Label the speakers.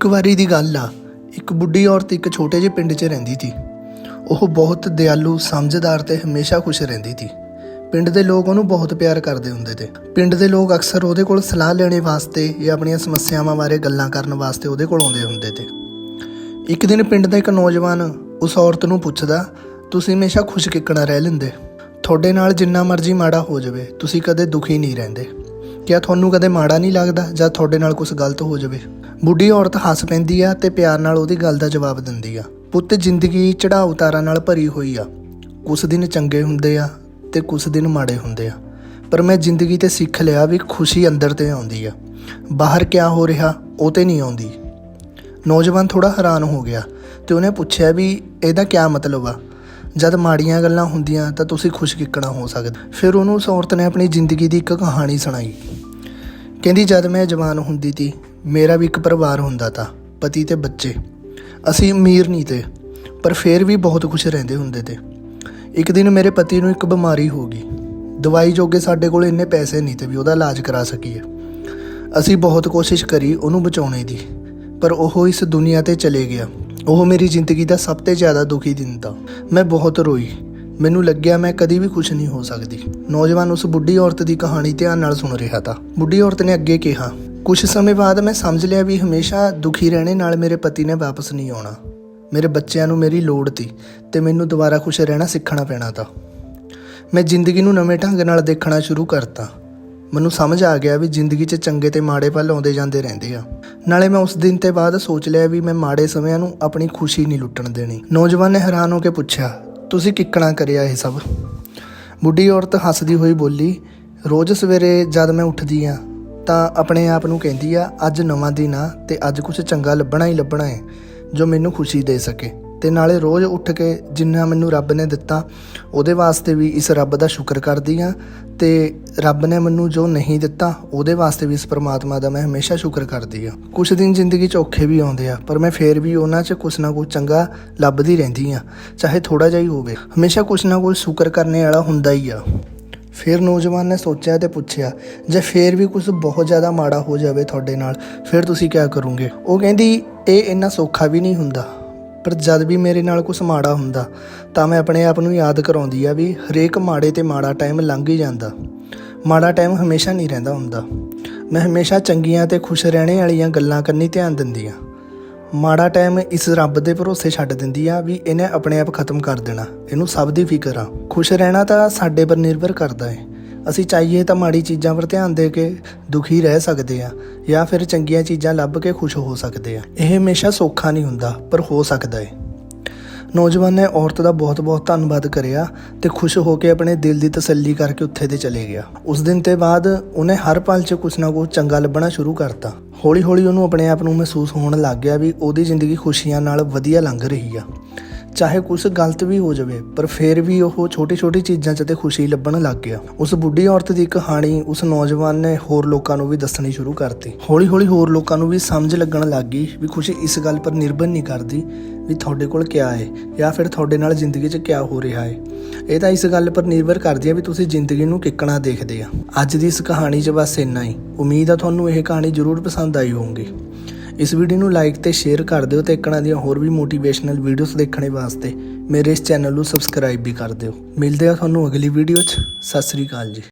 Speaker 1: ਇੱਕ ਵਾਰੀ ਦੀ ਗੱਲ ਆ, ਇੱਕ ਬੁੱਢੀ ਔਰਤ ਇੱਕ ਛੋਟੇ ਜਿਹੇ ਪਿੰਡ 'ਚ ਰਹਿੰਦੀ ਸੀ। ਉਹ ਬਹੁਤ ਦਿਆਲੂ, ਸਮਝਦਾਰ ਤੇ ਹਮੇਸ਼ਾ ਖੁਸ਼ ਰਹਿੰਦੀ ਸੀ। ਪਿੰਡ ਦੇ ਲੋਕ ਉਹਨੂੰ ਬਹੁਤ ਪਿਆਰ ਕਰਦੇ ਹੁੰਦੇ ਤੇ। ਪਿੰਡ ਦੇ ਲੋਕ ਅਕਸਰ ਉਹਦੇ ਕੋਲ ਸਲਾਹ ਲੈਣੇ ਵਾਸਤੇ ਜਾਂ ਆਪਣੀਆਂ ਸਮੱਸਿਆਵਾਂ ਬਾਰੇ ਗੱਲਾਂ ਕਰਨ ਵਾਸਤੇ ਉਹਦੇ ਕੋਲ ਆਉਂਦੇ ਹੁੰਦੇ ਤੇ। ਇੱਕ ਦਿਨ ਪਿੰਡ ਦਾ ਇੱਕ ਨੌਜਵਾਨ ਉਸ ਔਰਤ ਨੂੰ ਪੁੱਛਦਾ, ਤੁਸੀਂ ਹਮੇਸ਼ਾ ਖੁਸ਼ ਕਿੱਕਣਾ ਰਹਿ ਲੈਂਦੇ? ਤੁਹਾਡੇ ਨਾਲ ਜਿੰਨਾ ਮਰਜ਼ੀ ਮਾੜਾ ਹੋ ਜਾਵੇ, ਤੁਸੀਂ ਕਦੇ ਦੁਖੀ ਨਹੀਂ ਰਹਿੰਦੇ। ਕਿਆ ਤੁਹਾਨੂੰ ਕਦੇ ਮਾੜਾ ਨਹੀਂ ਲੱਗਦਾ ਜਦ ਤੁਹਾਡੇ ਨਾਲ ਕੁਝ ਗਲਤ ਹੋ ਜਾਵੇ। ਬੁੱਢੀ ਔਰਤ ਹੱਸ ਪੈਂਦੀ ਆ ਤੇ ਪਿਆਰ ਨਾਲ ਉਹਦੀ ਗੱਲ ਦਾ ਜਵਾਬ ਦਿੰਦੀ ਆ। ਪੁੱਤ ਜ਼ਿੰਦਗੀ ਚੜਾਅ ਉਤਾਰਾਂ ਨਾਲ ਭਰੀ ਹੋਈ ਆ। ਕੁਝ ਦਿਨ ਚੰਗੇ ਹੁੰਦੇ ਆ ਤੇ ਕੁਝ ਦਿਨ ਮਾੜੇ ਹੁੰਦੇ ਆ। ਪਰ ਮੈਂ ਜ਼ਿੰਦਗੀ ਤੇ ਸਿੱਖ ਲਿਆ ਵੀ ਖੁਸ਼ੀ ਅੰਦਰ ਤੇ ਆਉਂਦੀ ਆ। ਬਾਹਰ ਕਿਆ ਹੋ ਰਿਹਾ, ਉਹ ਤੇ ਨਹੀਂ ਆਉਂਦੀ। ਨੌਜਵਾਨ ਥੋੜਾ ਹੈਰਾਨ ਹੋ ਗਿਆ ਤੇ ਉਹਨੇ ਪੁੱਛਿਆ ਵੀ ਇਹਦਾ ਕੀ ਮਤਲਬ ਆ? ਜਦ ਮਾੜੀਆਂ ਗੱਲਾਂ ਹੁੰਦੀਆਂ ਤਾਂ ਤੁਸੀਂ ਖੁਸ਼ ਕਿੱਕਣਾ ਹੋ ਸਕਦੇ। ਫਿਰ ਉਹਨੂੰ ਉਸ ਔਰਤ ਨੇ ਆਪਣੀ ਜ਼ਿੰਦਗੀ ਦੀ ਇੱਕ ਕਹਾਣੀ ਸੁਣਾਈ। ਕਹਿੰਦੀ ਜਦ ਮੈਂ ਜਵਾਨ ਹੁੰਦੀ ਸੀ ਮੇਰਾ ਵੀ ਇੱਕ ਪਰਿਵਾਰ ਹੁੰਦਾ ਤਾ, ਪਤੀ ਤੇ ਬੱਚੇ। ਅਸੀਂ ਅਮੀਰ ਨਹੀਂ ਤੇ, ਪਰ ਫਿਰ ਵੀ ਬਹੁਤ ਖੁਸ਼ ਰਹਿੰਦੇ ਹੁੰਦੇ ਤੇ। ਇੱਕ ਦਿਨ ਮੇਰੇ ਪਤੀ ਨੂੰ ਇੱਕ ਬਿਮਾਰੀ ਹੋ ਗਈ। ਦਵਾਈ ਜੋਗੇ ਸਾਡੇ ਕੋਲ ਇੰਨੇ ਪੈਸੇ ਨਹੀਂ ਤੇ ਵੀ ਉਹਦਾ ਇਲਾਜ ਕਰਾ ਸਕੀਏ। ਅਸੀਂ ਬਹੁਤ ਕੋਸ਼ਿਸ਼ ਕਰੀ ਉਹਨੂੰ ਬਚਾਉਣੇ ਦੀ, ਪਰ ਉਹ ਇਸ ਦੁਨੀਆ ਤੇ ਚਲੇ ਗਿਆ। ਉਹ ਮੇਰੀ ਜ਼ਿੰਦਗੀ ਦਾ ਸਭ ਤੋਂ ਜ਼ਿਆਦਾ ਦੁਖੀ ਦਿਨ ਤਾ। ਮੈਂ ਬਹੁਤ ਰੋਈ। ਮੈਨੂੰ ਲੱਗਿਆ ਮੈਂ ਕਦੀ ਵੀ ਖੁਸ਼ ਨਹੀਂ ਹੋ ਸਕਦੀ। ਨੌਜਵਾਨ ਉਸ ਬੁੱਢੀ ਔਰਤ ਦੀ ਕਹਾਣੀ ਧਿਆਨ ਨਾਲ ਸੁਣ ਰਿਹਾ ਤਾ। ਬੁੱਢੀ ਔਰਤ ਨੇ ਅੱਗੇ ਕਿਹਾ ਕੁਝ ਸਮੇਂ ਬਾਅਦ ਮੈਂ ਸਮਝ ਲਿਆ ਵੀ ਹਮੇਸ਼ਾ ਦੁਖੀ ਰਹਿਣੇ ਨਾਲ ਮੇਰੇ ਪਤੀ ਨੇ ਵਾਪਸ ਨਹੀਂ ਆਉਣਾ। ਮੇਰੇ ਬੱਚਿਆਂ ਨੂੰ ਮੇਰੀ ਲੋੜ ਤੀ ਤੇ ਮੈਨੂੰ ਦੁਬਾਰਾ ਖੁਸ਼ ਰਹਿਣਾ ਸਿੱਖਣਾ ਪੈਣਾ ਤਾ। ਮੈਂ ਜ਼ਿੰਦਗੀ ਨੂੰ ਨਵੇਂ ਢੰਗ ਨਾਲ ਦੇਖਣਾ ਸ਼ੁਰੂ ਕਰਤਾ। ਮੈਨੂੰ ਸਮਝ ਆ ਗਿਆ ਵੀ ਜ਼ਿੰਦਗੀ 'ਚ ਚੰਗੇ ਤੇ ਮਾੜੇ ਪਲ ਆਉਂਦੇ ਜਾਂਦੇ ਰਹਿੰਦੇ ਆ। ਨਾਲੇ ਮੈਂ ਉਸ ਦਿਨ ਤੇ ਬਾਅਦ ਸੋਚ ਲਿਆ ਵੀ ਮੈਂ ਮਾੜੇ ਸਮਿਆਂ ਨੂੰ ਆਪਣੀ ਖੁਸ਼ੀ ਨਹੀਂ ਲੁੱਟਣ ਦੇਣੀ। ਨੌਜਵਾਨ ਨੇ ਹੈਰਾਨ ਹੋ ਕੇ ਪੁੱਛਿਆ ਤੁਸੀਂ ਕਿੱਕਣਾ ਕਰਿਆ ਇਹ ਸਭ? ਬੁੱਢੀ ਔਰਤ ਹੱਸਦੀ ਹੋਈ ਬੋਲੀ, ਰੋਜ਼ ਸਵੇਰੇ ਜਦ ਮੈਂ ਉੱਠਦੀ ਆ, ਤਾਂ ਆਪਣੇ ਆਪ ਨੂੰ ਕਹਿੰਦੀ ਆ, ਅੱਜ ਨਵਾਂ ਦਿਨ ਆ ਤੇ ਅੱਜ ਕੁਝ ਚੰਗਾ ਲੱਭਣਾ ਹੀ ਲੱਭਣਾ ਹੈ ਜੋ ਮੈਨੂੰ ਖੁਸ਼ੀ ਦੇ ਸਕੇ। ਤੇ ਨਾਲੇ ਰੋਜ਼ ਉੱਠ ਕੇ ਜਿੰਨਾ ਮੈਨੂੰ ਰੱਬ ਨੇ ਦਿੱਤਾ, ਉਹਦੇ ਵਾਸਤੇ ਵੀ ਇਸ ਰੱਬ ਦਾ ਸ਼ੁਕਰ ਕਰਦੀ ਆ ਤੇ ਰੱਬ ਨੇ ਮੈਨੂੰ ਜੋ ਨਹੀਂ ਦਿੱਤਾ, ਉਹਦੇ ਵਾਸਤੇ ਵੀ ਇਸ ਪ੍ਰਮਾਤਮਾ ਦਾ ਮੈਂ ਹਮੇਸ਼ਾ ਸ਼ੁਕਰ ਕਰਦੀ ਆ ਕੁਝ ਦਿਨ ਜ਼ਿੰਦਗੀ 'ਚ ਔਖੇ ਵੀ ਆਉਂਦੇ ਆ, ਪਰ ਮੈਂ ਫੇਰ ਵੀ ਉਹਨਾਂ 'ਚ ਕੁਛ ਨਾ ਕੁਛ ਚੰਗਾ ਲੱਭਦੀ ਰਹਿੰਦੀ ਆ ਚਾਹੇ ਥੋੜਾ ਜਿਹਾ ਹੀ ਹੋਵੇ। ਹਮੇਸ਼ਾ ਕੁਛ ਨਾ ਕੁਛ ਸ਼ੁਕਰ ਕਰਨੇ ਵਾਲਾ ਹੁੰਦਾ ਹੀ ਆ। ਫਿਰ ਨੌਜਵਾਨ ਨੇ ਸੋਚਿਆ ਤੇ ਪੁੱਛਿਆ, ਜੇ ਫੇਰ ਵੀ ਕੁਝ ਬਹੁਤ ਜ਼ਿਆਦਾ ਮਾੜਾ ਹੋ ਜਾਵੇ ਤੁਹਾਡੇ ਨਾਲ, ਫਿਰ ਤੁਸੀਂ ਕੀ ਕਰੋਗੇ? ਉਹ ਕਹਿੰਦੀ, ਇਹ ਇੰਨਾ ਸੌਖਾ ਵੀ ਨਹੀਂ ਹੁੰਦਾ। ਪਰ ਜਦ ਵੀ ਮੇਰੇ ਨਾਲ ਕੁਝ ਮਾੜਾ ਹੁੰਦਾ, ਤਾਂ ਮੈਂ ਆਪਣੇ ਆਪ ਨੂੰ ਯਾਦ ਕਰਾਉਂਦੀ ਆ ਵੀ ਹਰੇਕ ਮਾੜੇ ਤੇ ਮਾੜਾ ਟਾਈਮ ਲੰਘ ਹੀ ਜਾਂਦਾ। ਮਾੜਾ ਟਾਈਮ ਹਮੇਸ਼ਾ ਨਹੀਂ ਰਹਿੰਦਾ ਹੁੰਦਾ। ਮੈਂ ਹਮੇਸ਼ਾ ਚੰਗੀਆਂ ਤੇ ਖੁਸ਼ ਰਹਿਣੇ ਵਾਲੀਆਂ ਗੱਲਾਂ ਕਰਨੀ ਧਿਆਨ ਦਿੰਦੀ ਆ। ਮਾੜਾ ਟਾਈਮ ਇਸ ਰੱਬ ਦੇ ਭਰੋਸੇ ਛੱਡ ਦਿੰਦੀ ਆ ਵੀ ਇਹਨੇ ਆਪਣੇ ਆਪ ਖਤਮ ਕਰ ਦੇਣਾ। ਇਹਨੂੰ ਸਭ ਦੀ ਫਿਕਰ ਆ। ਖੁਸ਼ ਰਹਿਣਾ ਤਾਂ ਸਾਡੇ ਪਰ ਨਿਰਭਰ ਕਰਦਾ ਹੈ ਅਸੀਂ ਚਾਹੀਏ ਤਾਂ ਮਾੜੀ ਚੀਜ਼ਾਂ ਪਰ ਧਿਆਨ ਦੇ ਕੇ ਦੁਖੀ ਰਹਿ ਸਕਦੇ ਆ ਜਾਂ ਫਿਰ ਚੰਗੀਆਂ ਚੀਜ਼ਾਂ ਲੱਭ ਕੇ ਖੁਸ਼ ਹੋ ਸਕਦੇ ਆ ਇਹ ਹਮੇਸ਼ਾ ਸੌਖਾ ਨਹੀਂ ਹੁੰਦਾ, ਪਰ ਹੋ ਸਕਦਾ ਹੈ। ਨੌਜਵਾਨ ਨੇ ਔਰਤ ਦਾ ਬਹੁਤ-ਬਹੁਤ ਧੰਨਵਾਦ ਕਰਿਆ ਤੇ ਖੁਸ਼ ਹੋ ਕੇ ਆਪਣੇ ਦਿਲ ਦੀ ਤਸੱਲੀ ਕਰਕੇ ਉੱਥੇ ਦੇ ਚਲੇ ਗਿਆ। ਉਸ ਦਿਨ ਤੇ ਬਾਅਦ ਉਹਨੇ ਹਰ ਪਲ 'ਚ ਕੁਛ ਨਾ ਕੁਛ ਚੰਗਾ ਲੱਭਣਾ ਸ਼ੁਰੂ ਕਰਤਾ। ਹੌਲੀ-ਹੌਲੀ ਉਹਨੂੰ ਆਪਣੇ ਆਪ ਨੂੰ ਮਹਿਸੂਸ ਹੋਣ ਲੱਗ ਗਿਆ ਵੀ ਉਹਦੀ ਜ਼ਿੰਦਗੀ ਖੁਸ਼ੀਆਂ ਨਾਲ ਵਧੀਆ ਲੰਘ ਰਹੀ ਆ। ਚਾਹੇ ਕੁਝ ਗਲਤ ਵੀ ਹੋ ਜਾਵੇ, ਪਰ ਫਿਰ ਵੀ ਉਹ ਛੋਟੀ-ਛੋਟੀ ਚੀਜ਼ਾਂ 'ਚ ਤੇ ਖੁਸ਼ੀ ਲੱਭਣ ਲੱਗ ਗਿਆ। ਉਸ ਬੁੱਢੀ ਔਰਤ ਦੀ ਕਹਾਣੀ ਉਸ ਨੌਜਵਾਨ ਨੇ ਹੋਰ ਲੋਕਾਂ ਨੂੰ ਵੀ ਦੱਸਣੀ ਸ਼ੁਰੂ ਕਰਤੀ। ਹੌਲੀ-ਹੌਲੀ ਹੋਰ ਲੋਕਾਂ ਨੂੰ ਵੀ ਸਮਝ ਲੱਗਣ ਲੱਗ ਗਈ ਵੀ ਖੁਸ਼ੀ ਇਸ ਗੱਲ ਪਰ ਨਿਰਭਰ ਨਹੀਂ ਕਰਦੀ ਵੀ ਤੁਹਾਡੇ ਕੋਲ ਕਿਆ ਹੈ ਜਾਂ ਫਿਰ ਤੁਹਾਡੇ ਨਾਲ ਜ਼ਿੰਦਗੀ 'ਚ ਕਿਆ ਹੋ ਰਿਹਾ ਹੈ ਇਹ ਤਾਂ ਇਸ ਗੱਲ ਪਰ ਨਿਰਭਰ ਕਰਦੀ ਹੈ ਵੀ ਤੁਸੀਂ ਜ਼ਿੰਦਗੀ ਨੂੰ ਕਿੱਕਣਾ ਦੇਖਦੇ ਆ। ਅੱਜ ਦੀ ਇਸ ਕਹਾਣੀ 'ਚ ਬਸ ਇੰਨਾ ਹੀ। ਉਮੀਦ ਆ ਤੁਹਾਨੂੰ ਇਹ ਕਹਾਣੀ ਜ਼ਰੂਰ ਪਸੰਦ ਆਈ ਹੋਊਗੀ। ਇਸ ਵੀਡੀਓ ਨੂੰ ਲਾਈਕ ਤੇ ਸ਼ੇਅਰ ਕਰ ਦਿਓ ਤੇ ਇੱਕਣਾ ਦੀਆਂ ਹੋਰ ਵੀ ਮੋਟੀਵੇਸ਼ਨਲ ਵੀਡੀਓਜ਼ ਦੇਖਣੇ ਵਾਸਤੇ ਮੇਰੇ ਇਸ ਚੈਨਲ ਨੂੰ ਸਬਸਕ੍ਰਾਈਬ ਵੀ ਕਰ ਦਿਓ। ਮਿਲਦੇ ਆ ਤੁਹਾਨੂੰ ਅਗਲੀ ਵੀਡੀਓ 'ਚ। ਸਤਿ ਸ੍ਰੀ ਅਕਾਲ ਜੀ।